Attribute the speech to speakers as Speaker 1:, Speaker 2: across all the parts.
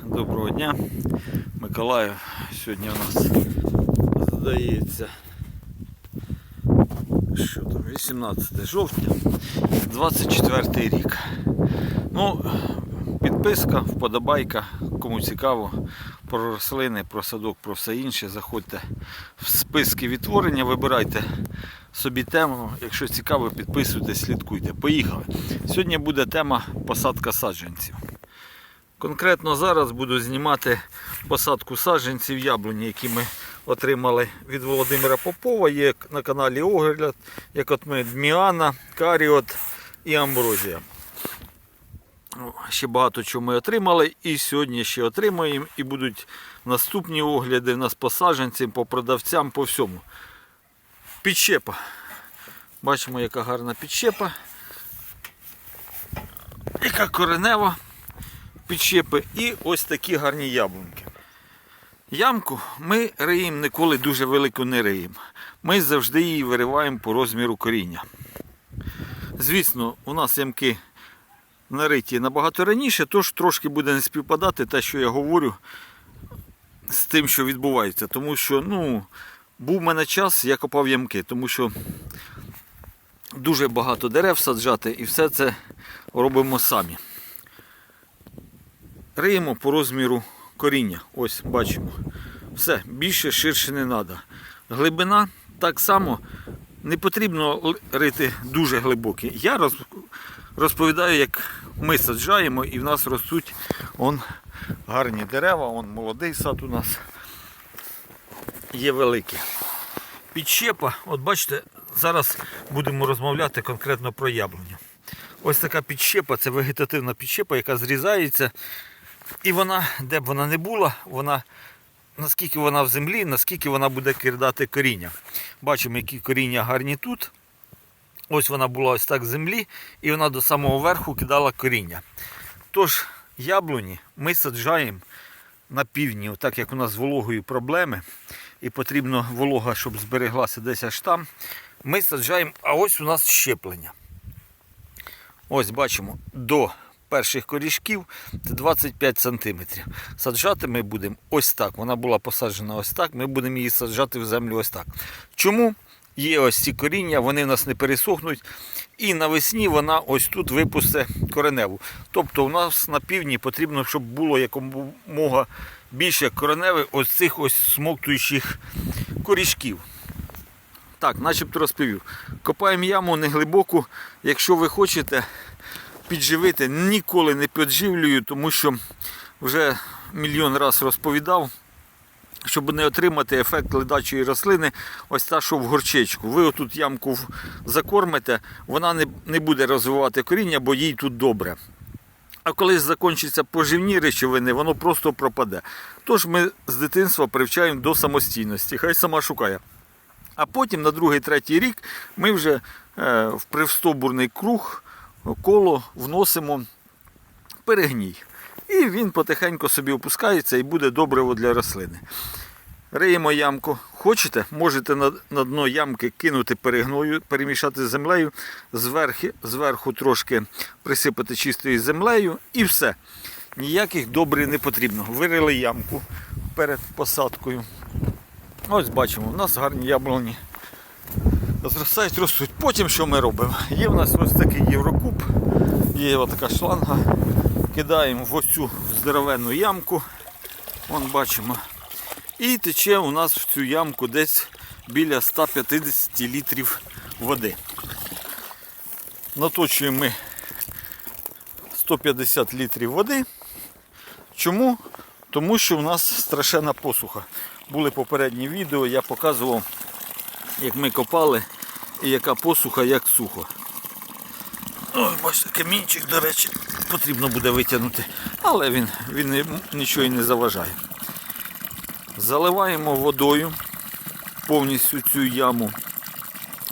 Speaker 1: Доброго дня, Миколаїв. Сьогодні у нас здається, що там, 18 жовтня, 24 рік. Ну, підписка, вподобайка, кому цікаво про рослини, про садок, про все інше. Заходьте в списки відтворення, вибирайте собі тему. Якщо цікаво, підписуйтесь, слідкуйте. Поїхали. Сьогодні буде тема посадка саджанців. Конкретно зараз буду знімати посадку саджанців яблуні, які ми отримали від Володимира Попова. Є на каналі Огляд, як от ми Дміана, Каріот і Амброзія. Ще багато чого ми отримали і сьогодні ще отримаємо. І будуть наступні огляди нас по саджанцям, по продавцям, по всьому. Підщепа. Бачимо, яка гарна підщепа. Яка коренева підщепи і ось такі гарні яблуньки. Ямку ми риємо ніколи дуже велику не риємо. Ми завжди її вириваємо по розміру коріння. Звісно, у нас ямки нариті набагато раніше, тож трошки буде не співпадати те, що я говорю з тим, що відбувається. Тому що ну, був в мене час, я копав ямки, тому що дуже багато дерев саджати і все це робимо самі. Риємо по розміру коріння. Ось бачимо. Все, більше ширше не треба. Глибина так само не потрібно рити дуже глибокі. Я розповідаю, як ми саджаємо і в нас ростуть он, гарні дерева, он молодий сад у нас є великий. Підщепа, от бачите, зараз будемо розмовляти конкретно про яблуню. Ось така підщепа, це вегетативна підщепа, яка зрізається. І вона, де б вона не була, вона, наскільки вона в землі, наскільки вона буде кидати коріння. Бачимо, які коріння гарні тут. Ось вона була ось так в землі, і вона до самого верху кидала коріння. Тож, яблуні ми саджаємо на півдні, так як у нас з вологою проблеми, і потрібно волога, щоб збереглася десь аж там. Ми саджаємо, а ось у нас щеплення. Ось бачимо, до перших корішків це 25 см. Саджати ми будемо ось так. Вона була посаджена ось так. Ми будемо її саджати в землю ось так. Чому? Є ось ці коріння, вони в нас не пересохнуть. І навесні вона ось тут випусте кореневу. Тобто у нас на півдні потрібно, щоб було якомога більше кореневи ось цих ось смоктуючих корішків. Так, начебто розповів. Копаємо яму неглибоку. Якщо ви хочете підживити, ніколи не підживлюю, тому що вже мільйон раз розповідав, щоб не отримати ефект ледачої рослини, ось та, що в горчичку. Ви отут ямку закормите, вона не, не буде розвивати коріння, бо їй тут добре. А коли закінчаться поживні речовини, воно просто пропаде. Тож ми з дитинства привчаємо до самостійності, хай сама шукає. А потім на другий, третій рік ми вже е, в привстобурний круг коло вносимо перегній. І він потихеньку собі опускається і буде добриво для рослини. Риємо ямку. Хочете, можете на, на дно ямки кинути перегною, перемішати з землею, зверху, зверху трошки присипати чистою землею і все. Ніяких добрив не потрібно. Вирили ямку перед посадкою. Ось бачимо, у нас гарні яблуні. Зростають, ростуть. Потім що ми робимо? Є в нас ось такий єврокуб, є така шланга. Кидаємо в ось цю здоровенну ямку. Вон бачимо. І тече у нас в цю ямку десь біля 150 літрів води. Наточуємо ми 150 літрів води. Чому? Тому що в нас страшенна посуха. Були попередні відео, я показував, як ми копали і яка посуха, як сухо. Ой, бачите, камінчик, до речі, потрібно буде витягнути, але він, він нічого і не заважає. Заливаємо водою повністю цю яму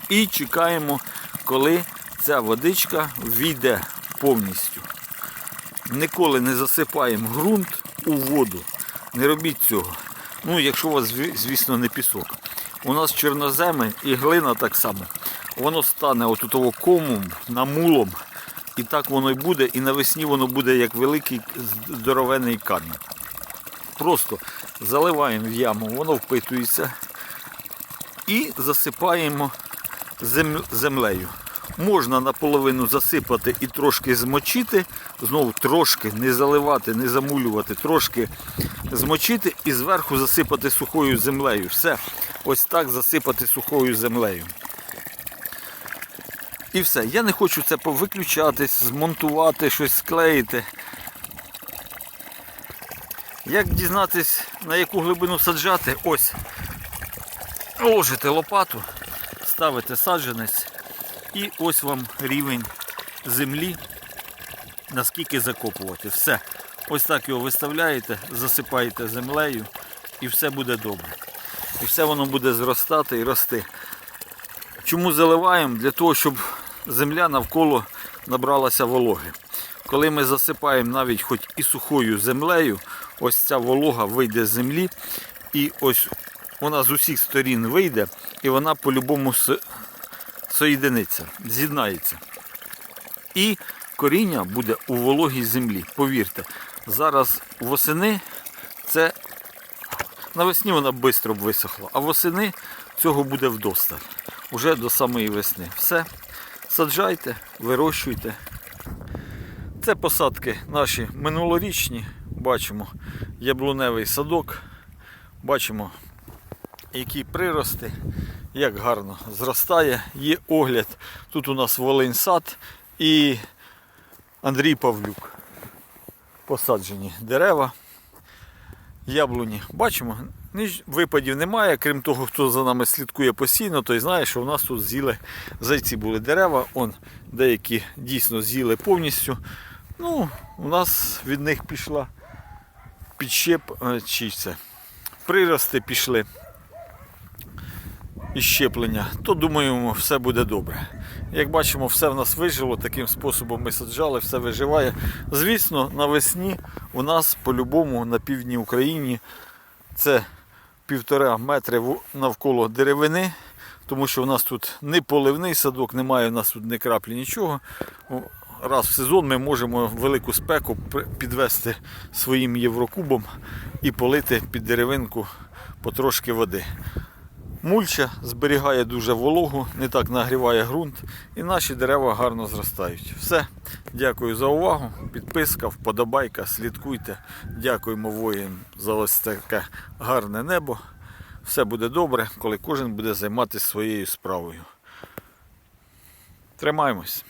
Speaker 1: і чекаємо, коли ця водичка війде повністю. Ніколи не засипаємо ґрунт у воду. Не робіть цього. Ну, якщо у вас, звісно, не пісок. У нас чорноземи і глина так само. Воно стане отутово комом, намулом І так воно й буде, і навесні воно буде як великий здоровенний камінь. Просто заливаємо в яму, воно впитується і засипаємо землею. Можна наполовину засипати і трошки змочити, знову трошки не заливати, не замулювати, трошки змочити і зверху засипати сухою землею. Все, ось так засипати сухою землею. І все. Я не хочу це повиключатись, змонтувати, щось склеїти. Як дізнатись, на яку глибину саджати? Ось. Ложите лопату, ставите саджанець і ось вам рівень землі, наскільки закопувати. Все. Ось так його виставляєте, засипаєте землею і все буде добре. І все воно буде зростати і рости. Чому заливаємо? Для того, щоб земля навколо набралася вологи. Коли ми засипаємо навіть хоч і сухою землею, ось ця волога вийде з землі, і ось вона з усіх сторін вийде, і вона по-любому соєдиниться, з'єднається. І коріння буде у вологій землі. Повірте, зараз восени це навесні вона швидко б висохла, а восени цього буде вдосталь. Уже до самої весни. Все. Саджайте, вирощуйте. Це посадки наші минулорічні. Бачимо яблуневий садок. Бачимо, які прирости, як гарно зростає. Є огляд. Тут у нас Волинь сад і Андрій Павлюк. Посаджені дерева, яблуні. Бачимо, випадів немає, крім того, хто за нами слідкує постійно, той знає, що у нас тут з'їли зайці були дерева. Он деякі дійсно з'їли повністю. Ну, у нас від них пішла підщеп, е, чи це, прирости пішли і щеплення, то думаємо, все буде добре. Як бачимо, все в нас вижило, таким способом ми саджали, все виживає. Звісно, навесні у нас по-любому на півдні України це півтора метри навколо деревини, тому що у нас тут не поливний садок, немає у нас тут ні краплі нічого. Раз в сезон ми можемо велику спеку підвести своїм єврокубом і полити під деревинку потрошки води. Мульча зберігає дуже вологу, не так нагріває ґрунт і наші дерева гарно зростають. Все. Дякую за увагу. Підписка, вподобайка, слідкуйте. Дякуємо воїнам за ось таке гарне небо. Все буде добре, коли кожен буде займатися своєю справою. Тримаємось.